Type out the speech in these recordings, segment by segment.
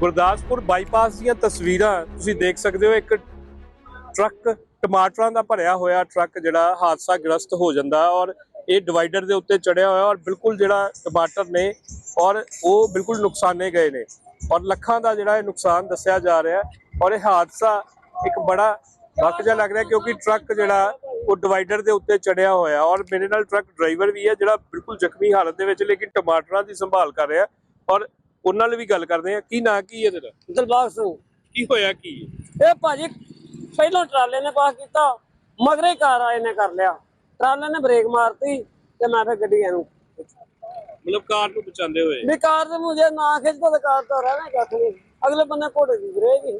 Gurdaspur bypass ਦੀਆਂ ਤਸਵੀਰਾਂ ਤੁਸੀਂ ਦੇਖ ਸਕਦੇ ਹੋ, ਇੱਕ ਟਰੱਕ ਟਮਾਟਰਾਂ ਦਾ ਭਰਿਆ ਹੋਇਆ ਟਰੱਕ ਜਿਹੜਾ ਹਾਦਸਾ ਗ੍ਰਸਤ ਹੋ ਜਾਂਦਾ ਔਰ ਇਹ ਡਿਵਾਈਡਰ ਦੇ ਉੱਤੇ ਚੜਿਆ ਹੋਇਆ ਔਰ ਬਿਲਕੁਲ ਜਿਹੜਾ ਟਮਾਟਰ ਨੇ ਔਰ ਉਹ ਬਿਲਕੁਲ ਨੁਕਸਾਨੇ ਗਏ ਨੇ ਔਰ ਲੱਖਾਂ ਦਾ ਜਿਹੜਾ ਇਹ ਨੁਕਸਾਨ ਦੱਸਿਆ ਜਾ ਰਿਹਾ ਔਰ ਇਹ ਹਾਦਸਾ ਇੱਕ ਬੜਾ ਵਕ ਜਿਹਾ ਲੱਗ ਰਿਹਾ ਕਿਉਂਕਿ ਟਰੱਕ ਜਿਹੜਾ ਉਹ ਡਿਵਾਈਡਰ ਦੇ ਉੱਤੇ ਚੜਿਆ ਹੋਇਆ ਔਰ ਮੇਰੇ ਨਾਲ ਟਰੱਕ ਡਰਾਈਵਰ ਵੀ ਹੈ ਜਿਹੜਾ ਬਿਲਕੁਲ ਜ਼ਖਮੀ ਹਾਲਤ ਦੇ ਵਿੱਚ, ਲੇਕਿਨ ਟਮਾਟਰਾਂ ਦੀ ਸੰਭਾਲ ਕਰ ਰਿਹਾ ਔਰ ਉਹਨਾਂ ਨਾਲ ਵੀ ਗੱਲ ਕਰਦੇ ਆ ਕੀ ਨਾਂ ਕੀ ਹੈ ਤੇਰਾ? ਦਿਲਬਾਗ ਸਿੰਘ। ਕੀ ਹੋਇਆ ਕੀ ਇਹ ਭਾਜੀ ਪਹਿਲਾਂ ਟਰਾਲੇ ਨੇ ਪਾਸ ਕੀਤਾ ਮਗਰੇ ਕਾਰ ਆਏ ਨੇ ਕਰ ਲਿਆ। ਟਰਾਲੇ ਨੇ ਬ੍ਰੇਕ ਮਾਰਤੀ ਤੇ ਮੈਂ ਫਿਰ ਗੱਡੀ ਇਹਨੂੰ ਮਤਲਬ ਕਾਰ ਨੂੰ ਬਚਾਉਂਦੇ ਹੋਏ? ਵੀ ਕਾਰ ਤੇ ਮੁਝੇ ਨਾ ਖਿੱਚਦਾ ਤਾਂ ਕਾਰ ਤਾਂ ਰਹਿਣਾ ਕੱਖ ਨਹੀਂ। ਅਗਲੇ ਬੰਨੇ ਘੋੜੇ ਦੀ ਬ੍ਰੇਕ ਹੀ।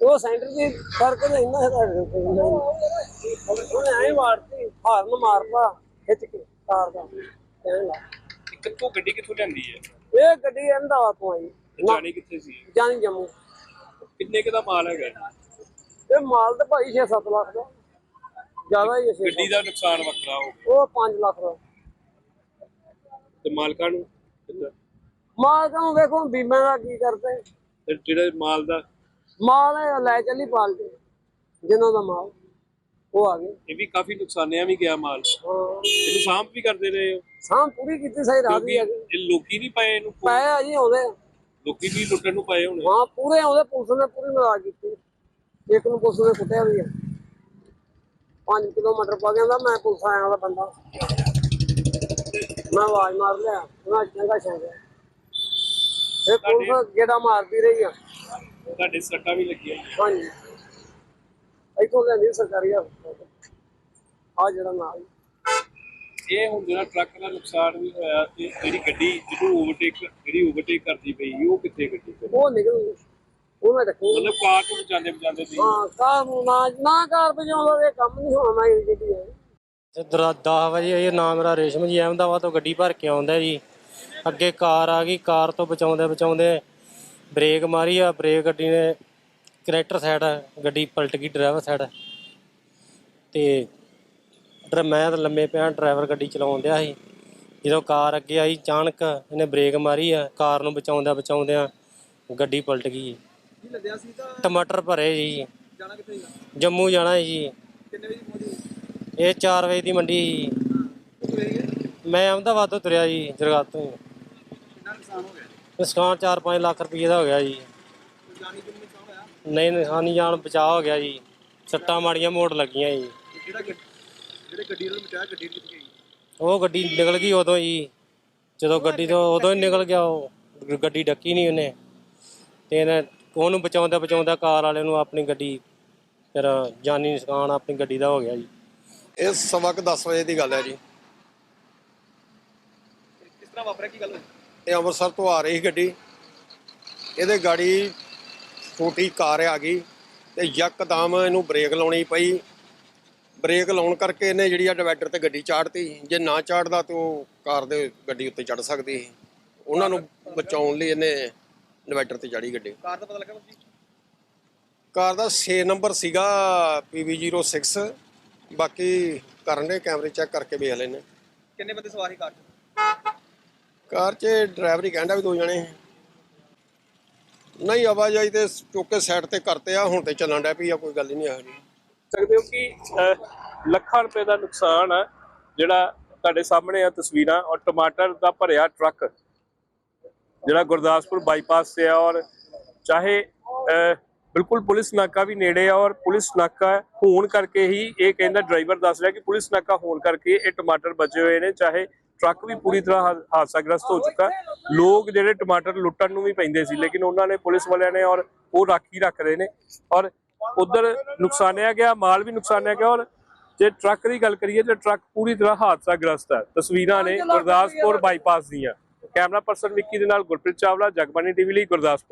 ਉਹ ਸੈਂਟਰ ਦੀ ਕਰਕੇ ਤਾਂ ਇੰਨਾ ਹੈ ਉਹਨੇ ਐਂ ਮਾਰਤੀ ਹਾਰਨ ਮਾਰਦਾ ਖਿੱਚ ਕੇ ਕਾਰ ਦਾ। ਕਹਿਣ ਲੱਗ ਕਿੱਥੋਂ ਗੱਡੀ ਕਿੱਥੋਂ ਲੈਂਦੀ ਹੈ? ਇਹ ਗੱਡੀ ਅਹਿਮਦਾਬਾਦ ਤੋਂ ਆਈ। ਜਾਣੀ ਕਿੱਥੇ ਸੀ? ਜਾਨੀ ਜੰਮੂ। ਕਿੰਨੇ ਕੁ ਦਾ ਮਾਲ ਹੈਗਾ? ਇਹ ਮਾਲ ਤਾਂ ਭਾਈ 6-7 ਲੱਖ ਦਾ। ਜ਼ਿਆਦਾ ਹੀ ਹੈ ਛੇ ਗੱਡੀ ਦਾ ਨੁਕਸਾਨ ਵੱਖਰਾ ਹੋ। ਉਹ 5 ਲੱਖ ਦਾ। ਤੇ ਮਾਲਕਾਂ ਨੂੰ ਕਿੱਦਾਂ? ਮਾਲਕਾਂ ਨੂੰ ਵੇਖੋ ਬੀਮੇ ਦਾ ਕੀ ਕਰਦੇ ਤੇ ਜਿਹੜਾ ਮਾਲ ਦਾ ਮਾਲ ਲੈ ਚੱਲੀ ਪਾਲਟੀ। ਜਿਨ੍ਹਾਂ ਦਾ ਮਾਲ। ਉਹ ਆ ਗਏ। ਇਹ ਵੀ ਕਾਫੀ ਨੁਕਸਾਨਿਆ ਵੀ ਗਿਆ ਮਾਲ। ਹਾਂ। ਇਹਨੂੰ ਸਾਂਭ ਵੀ ਕਰਦੇ ਰਹੇ ਹੋ। ਸਾਂ ਪੂਰੀ ਕੀਤੀ ਸਹੀ ਰਾਤ ਕਿਉਂਕਿ ਵੀ ਆ ਗਈ। ਇਹ ਲੋਕੀ ਨਹੀਂ ਪਏ ਇਹਨੂੰ ਪਏ ਆ ਜੀ ਆਉਂਦੇ ਲੋਕੀ ਵੀ ਲੁੱਟਣ ਨੂੰ ਪਏ ਹੋਣੇ। ਹਾਂ ਪੂਰੇ ਆਉਂਦੇ ਪੁਲਿਸ ਨੇ ਪੂਰੀ ਮਦਦ ਕੀਤੀ। ਇੱਕ ਨੂੰ ਪੁਲਿਸ ਨੇ ਕੁੱਟਿਆ ਵੀ ਆ। 5 ਕਿਲੋਮੀਟਰ ਪਾ ਗਿਆ ਮੈਂ ਪੁਲਿਸ ਆਇਆ ਦਾ ਬੰਦਾ। ਮੈਂ ਆਵਾਜ਼ ਮਾਰ ਲਿਆ ਉਹਨਾਂ ਚੰਗਾ ਛਾਂਗਾ ਇਹ ਪੁਲਿਸ ਗੇੜਾ ਮਾਰਦੀ ਰਹੀ ਆ। ਤੁਹਾਡੇ ਸੱਟਾਂ ਵੀ ਲੱਗੀਆਂ। ਹਾਂਜੀ। ਇੱਥੋਂ ਲੈਂਦੀ ਸਰਕਾਰੀ ਹਸਪਤਾਲ ਆ ਜਿਹੜਾ ਨਾਲ। ਇਹ ਹੁਣ ਜਿਹੜਾ ਟਰੱਕ ਦਾ ਨੁਕਸਾਨ ਵੀ ਹੋਇਆ ਤੇ ਜਿਹੜੀ ਗੱਡੀ ਜਿਹਨੂੰ ਓਵਰਟੇਕ ਜਿਹੜੀ ਓਵਰਟੇਕ ਕਰਦੀ ਪਈ ਉਹ ਕਿੱਥੇ ਗੱਡੀ ਤੇ? ਉਹ ਨਿਕਲ ਗਈ। ਉਹ ਮੈਂ ਰੱਖੀ। ਮਤਲਬ ਕਾਰ ਨੂੰ ਬਚਾਉਂਦੇ ਬਚਾਉਂਦੇ ਸੀ ਹਾਂ ਕਾਰ ਨੂੰ ਨਾ ਨਾ ਕਾਰ ਵਜਾਉਂਦਾ ਇਹ ਕੰਮ ਨਹੀਂ ਹੋਣਾ ਇਹ ਜਿਹੜੀ ਹੈ। ਇੱਧਰ 10 ਵਜੇ ਇਹ ਨਾਮ ਮੇਰਾ ਰੇਸ਼ਮ ਜੀ ਅਹਿਮਦਾਬਾਦ ਤੋਂ ਗੱਡੀ ਭਰ ਕੇ ਆਉਂਦਾ ਜੀ। ਅੱਗੇ ਕਾਰ ਆ ਗਈ ਕਾਰ ਤੋਂ ਬਚਾਉਂਦੇ ਬਚਾਉਂਦੇ ਬ੍ਰੇਕ ਮਾਰੀ ਆ ਬ੍ਰੇਕ ਗੱਡੀ ਨੇ ਕਰੈਕਟਰ ਸਾਈਡ ਗੱਡੀ ਪਲਟ ਗਈ ਡਰਾਈਵਰ ਸਾਈਡ ਤੇ ਡਰ ਮੈਂ ਤਾਂ ਲੰਮੇ ਪਿਆ ਡਰਾਈਵਰ ਗੱਡੀ ਚਲਾਉਣ ਡਿਆ ਸੀ। ਜਦੋਂ ਕਾਰ ਅੱਗੇ ਆਈ ਅਚਾਨਕ ਇਹਨੇ ਬ੍ਰੇਕ ਮਾਰੀ ਆ ਕਾਰ ਨੂੰ ਬਚਾਉਂਦਿਆਂ ਬਚਾਉਂਦਿਆਂ ਗੱਡੀ ਪਲਟ ਗਈ। ਕੀ ਲੱਦਿਆ ਸੀ ਤਾਂ? ਟਮਾਟਰ ਭਰੇ ਜੀ। ਜਾਣਾ ਕਿੱਥੇ ਸੀਗਾ? ਜੰਮੂ ਜਾਣਾ ਜੀ। ਕਿੰਨੇ ਵਜੇ ਪਹੁੰਚੇ ਇਹ 4 ਵਜੇ ਦੀ ਮੰਡੀ ਗਏ ਮੈਂ ਅਹਿਮਦਾਬਾਦ ਤੋਂ ਤੁਰਿਆ ਜੀ ਜਰਗਾਤ ਤੋਂ ਕਿੰਨਾ ਨੁਕਸਾਨ ਹੋ ਗਿਆ? ਨੁਕਸਾਨ 4-5 ਲੱਖ ਰੁਪਏ ਦਾ ਹੋ ਗਿਆ ਜੀ। ਜਾਨੀ ਜੁਨੀ ਨੁਕਸਾਨ ਹੋਇਆ ਨਹੀਂ ਨੁਕਸਾਨੀ ਜਾਨ ਬਚਾਅ ਹੋ ਗਿਆ ਜੀ। ਸੱਟਾਂ ਮਾੜੀਆਂ ਮੋੜ ਲੱਗੀਆਂ ਜੀ। ਤੇ ਜਿਹੜਾ ਗੱਡ- ਜਿਹੜੇ ਗੱਡੀ ਨੂੰ ਮਚਾਇਆ ਗੱਡੀ ਕਿੱਥੇ ਗਈ? ਉਹ ਗੱਡੀ ਨਿਕਲ ਗਈ ਉਦੋਂ ਹੀ ਜਦੋਂ ਗੱਡੀ ਤੋਂ ਉਦੋਂ ਹੀ ਨਿਕਲ ਗਿਆ ਉਹ। ਗ- ਗੱਡੀ ਡੱਕੀ ਨਹੀਂ ਉਹਨੇ। ਤੇ ਇਹਨੇ ਉਹਨੂੰ ਬਚਾਉਂਦਾ ਬਚਾਉਂਦਾ ਕਾਰ ਵਾਲੇ ਨੂੰ ਆਪਣੀ ਗੱਡੀ ਫਿਰ ਜਾਨੀ ਨੁਕਸਾਨ ਆਪਣੀ ਗੱਡੀ ਦਾ ਹੋ ਗਿਆ ਜੀ। ਇਹ ਸਵਾ ਕੁ 10 ਵਜੇ ਦੀ ਗੱਲ ਹੈ ਜੀ। ਕਿਸ ਤਰ੍ਹਾਂ ਵਾਪਰਿਆ ਕੀ ਗੱਲ ਹੋਈ? ਇਹ ਅੰਮ੍ਰਿਤਸਰ ਤੋਂ ਆ ਰਹੀ ਸੀ ਗੱਡੀ। ਇਹਦੇ ਗਾੜੀ ਛੋਟੀ ਕਾਰ ਆ ਗਈ ਤੇ ਯਕਦਮ ਇਹਨੂੰ ਬ੍ਰੇਕ ਲਾਉਣੀ ਪਈ। ਬ੍ਰੇਕ ਲਾਉਣ ਕਰਕੇ ਇਹਨੇ ਜਿਹੜੀ ਆ ਡਿਵਾਈਡਰ ਤੇ ਗੱਡੀ ਚਾੜਤੀ। ਜੇ ਨਾ ਚਾੜਦਾ ਤੇ ਉਹ ਕਾਰ ਦੇ ਗੱਡੀ ਉੱਤੇ ਚੜ ਸਕਦੀ ਸੀ। ਉਹਨਾਂ ਨੂੰ ਬਚਾਉਣ ਲਈ ਇਹਨੇ ਡਿਵਾਈਡਰ ਤੇ ਚੜੀ ਗੱਡੀ। ਕਾਰ ਦਾ ਪਤਾ ਲੱਗਾ ਜੀ ਕਾਰ ਦਾ 6 ਨੰਬਰ ਸੀਗਾ PV06 ਬਾਕੀ ਕਰਨ ਦੇ ਕੈਮਰੇ ਚੈੱਕ ਕਰਕੇ ਵੇਖ ਲੈਣੇ ਕਿੰਨੇ ਬੰਦੇ ਸਵਾਰ ਕਾਰ 'ਚ? ਕਾਰ 'ਚ ਡਰਾਈਵਰ ਹੀ ਕਹਿੰਦਾ ਵੀ ਦੋ ਜਣੇ। ਨਹੀਂ ਆਵਾਜਾਈ ਤੇ ਚੁੱਕ ਸਾਈਡ ਤੇ ਕਰਤੇ ਆ ਹੁਣ ਤੇ ਚੱਲਣ ਡਿਆ ਪਈ ਆ ਕੋਈ ਗੱਲ ਹੀ ਨਹੀਂ ਆ ਰਹੀ ਸਕਦੇ ਹੋ ਕਿ ਅਹ, ਲੱਖਾਂ ਰੁਪਏ ਦਾ ਨੁਕਸਾਨ ਹੈ ਜਿਹੜਾ ਤੁਹਾਡੇ ਸਾਹਮਣੇ ਆ ਤਸਵੀਰਾਂ ਔਰ ਟਮਾਟਰ ਦਾ ਭਰਿਆ ਟਰੱਕ ਜਿਹੜਾ ਗੁਰਦਾਸਪੁਰ ਬਾਈਪਾਸ ਤੇ ਆ ਔਰ ਚਾਹੇ ਅਹ, ਬਿਲਕੁਲ ਪੁਲਿਸ ਨਾਕਾ ਵੀ ਨੇੜੇ ਆ ਔਰ ਪੁਲਿਸ ਨਾਕਾ ਹੋਣ ਕਰਕੇ ਹੀ ਇਹ ਕਹਿੰਦਾ ਡਰਾਈਵਰ ਦੱਸ ਰਿਹਾ ਕਿ ਪੁਲਿਸ ਨਾਕਾ ਹੋਣ ਕਰਕੇ ਇਹ ਟਮਾਟਰ ਬਚੇ ਹੋਏ ਨੇ ਚਾਹੇ ਟਰੱਕ ਵੀ ਪੂਰੀ ਤਰ੍ਹਾਂ ਹਾ- ਹਾਦਸਾਗ੍ਰਸਤ ਹੋ ਚੁੱਕਾ। ਲੋਕ ਜਿਹੜੇ ਟਮਾਟਰ ਲੁੱਟਣ ਨੂੰ ਵੀ ਪੈਂਦੇ ਸੀ, ਲੇਕਿਨ ਉਹਨਾਂ ਨੇ ਪੁਲਿਸ ਵਾਲਿਆਂ ਨੇ ਔਰ ਉਹ ਰਾਖੀ ਰੱਖ ਰਹੇ ਨੇ। ਔਰ ਉਧਰ ਨੁਕਸਾਨਿਆ ਗਿਆ, ਮਾਲ ਵੀ ਨੁਕਸਾਨਿਆ ਗਿਆ, ਔਰ ਜੇ ਟਰੱਕ ਦੀ ਗੱਲ ਕਰੀਏ ਤੇ ਟਰੱਕ ਪੂਰੀ ਤਰ੍ਹਾਂ ਹਾਦਸਾਗ੍ਰਸਤ ਹੈ। ਤਸਵੀਰਾਂ ਨੇ ਗੁਰਦਾਸਪੁਰ ਬਾਈਪਾਸ ਦੀਆਂ। ਕੈਮਰਾ ਪਰਸਨ ਵਿੱਕੀ ਦੇ ਨਾਲ ਗੁਰਪ੍ਰੀਤ ਚਾਵਲਾ ਜਗਬਾਨੀ ਟੀਵੀ ਲਈ ਗੁਰਦਾਸਪੁਰ।